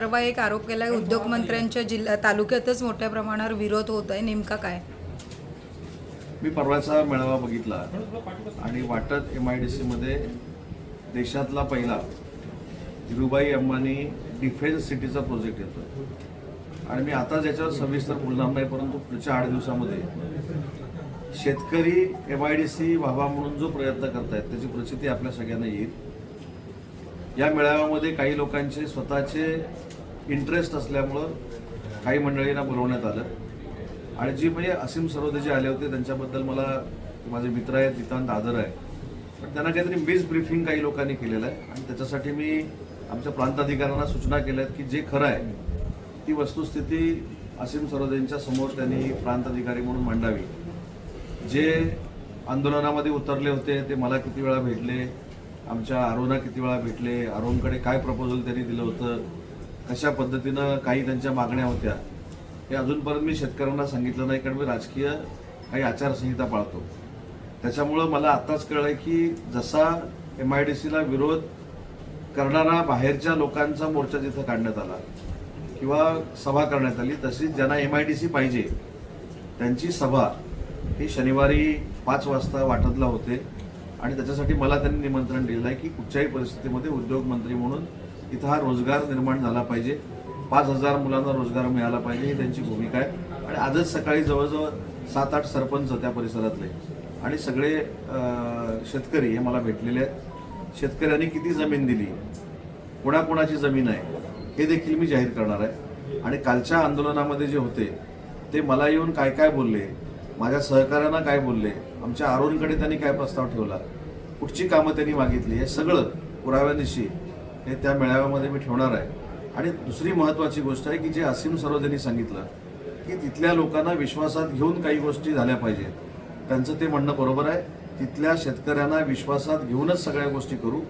परवा एक आरोप केला उद्योगमंत्र्यांच्या जिल्हा तालुक्यातच मोठ्या प्रमाणावर विरोध होत आहे नेमका काय? मी परवाचा मेळावा बघितला आणि वाटत एम आय डी सीमध्ये देशातला पहिला धीरूभाई अंबानी डिफेन्स सिटीचा प्रोजेक्ट येतो आणि मी आता याच्यावर सविस्तर बोलणार नाही परंतु पुढच्या आठ दिवसामध्ये शेतकरी एम आय डी सी व्हावा म्हणून जो प्रयत्न करतायत त्याची प्रचिती आपल्या सगळ्यांना येईल. या मेळाव्यामध्ये काही लोकांचे स्वतःचे इंटरेस्ट असल्यामुळं काही मंडळींना बोलवण्यात आलं. आणि जी म्हणजे असीम सरोदे जे आले होते त्यांच्याबद्दल मला माझे मित्र आहेत नितांत आदर आहे. पण त्यांना काहीतरी मिस ब्रीफिंग काही लोकांनी केलेलं आहे. आणि त्याच्यासाठी मी आमच्या प्रांताधिकाऱ्यांना सूचना केल्या आहेत की जे खरं आहे ती वस्तुस्थिती असीम सरोदेंच्या समोर त्यांनी प्रांताधिकारी म्हणून मांडावी. जे आंदोलनामध्ये उतरले होते ते मला किती वेळा भेटले आमच्या अरुणा किती वेळा भेटले अरुणकडे काय प्रपोजल त्यांनी दिलं होतं कशा पद्धतीनं काही त्यांच्या मागण्या होत्या हे अजूनपर्यंत मी शेतकऱ्यांना सांगितलं नाही कारण मी राजकीय काही आचारसंहिता पाळतो. त्याच्यामुळं मला आत्ताच कळलं की जसा एम आय डी सीला विरोध करणारा बाहेरच्या लोकांचा मोर्चा तिथं काढण्यात आला किंवा सभा करण्यात आली तशीच ज्यांना एम आय डी सी पाहिजे त्यांची सभा ही शनिवारी पाच वाजता वाटतला होते. आणि त्याच्यासाठी मला त्यांनी निमंत्रण दिलेलं आहे की कुठच्याही परिस्थितीमध्ये उद्योग मंत्री म्हणून इथं हा रोजगार निर्माण झाला पाहिजे. पाच हजार मुलांना रोजगार मिळाला पाहिजे ही त्यांची भूमिका आहे. आणि आजच सकाळी जवळजवळ सात आठ सरपंच त्या परिसरातले. आणि सगळे शेतकरी हे मला भेटलेले आहेत. शेतकऱ्यांनी किती जमीन दिली? कोणाकोणाची जमीन आहे? हे देखील मी जाहीर करणार आहे. आणि कालच्या आंदोलनामध्ये जे होते ते मला येऊन काय काय बोलले? माझ्या सहकाऱ्यांना काय बोलले? आमच्या आरोनकडे त्यांनी काय प्रस्ताव ठेवला? कुठची कामं त्यांनी मागितली? हे सगळं पुराव्यानिशी हे त्या मेळाव्यामध्ये मी ठेवणार आहे. आणि दुसरी महत्त्वाची गोष्ट आहे की जे असीम सरोदेंनी सांगितलं की तिथल्या लोकांना विश्वासात घेऊन काही गोष्टी झाल्या पाहिजेत. त्यांचं ते म्हणणं बरोबर आहे. तिथल्या शेतकऱ्यांना विश्वासात घेऊनच सगळ्या गोष्टी करू.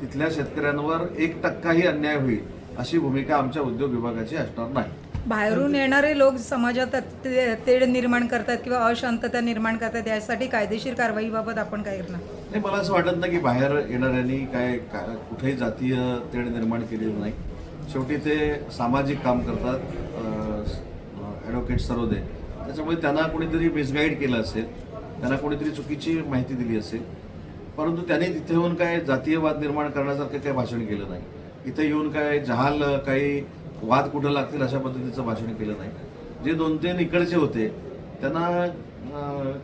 तिथल्या शेतकऱ्यांवर एक टक्काही अन्याय होईल अशी भूमिका आमच्या उद्योग विभागाची असणार नाही. बाहेरून येणारे लोक समाजात ते- तेढ निर्माण करतात किंवा अशांतता निर्माण करतात यासाठी कायदेशीर कारवाईबाबत आपण काय करणार? नाही मला असं वाटत नाही की बाहेर येणाऱ्यांनी काय कुठेही जातीय तेढ निर्माण केलेलं नाही. शेवटी ते सामाजिक काम करतात ॲडव्होकेट सरोदे त्याच्यामुळे त्यांना कोणीतरी मिसगाईड केलं असेल त्यांना कोणीतरी चुकीची माहिती दिली असेल परंतु त्यांनी तिथे येऊन काय जातीयवाद निर्माण करण्यासारखं काही भाषण केलं नाही. इथे येऊन काय जहाल काही वाद कुठं लागतील अशा पद्धतीचं भाषण केलं नाही. जे दोन तीन इकडचे होते त्यांना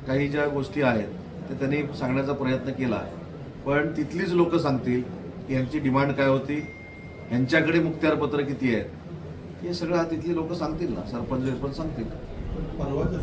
काही ज्या गोष्टी आहेत त्या त्यांनी सांगण्याचा प्रयत्न केला. पण तिथलीच लोक सांगतील की यांची डिमांड काय होती यांच्याकडे मुक्त्यारपत्र किती आहेत. हे सगळं तिथली लोक सांगतील ना सरपंच पण सांगतील परवाच्या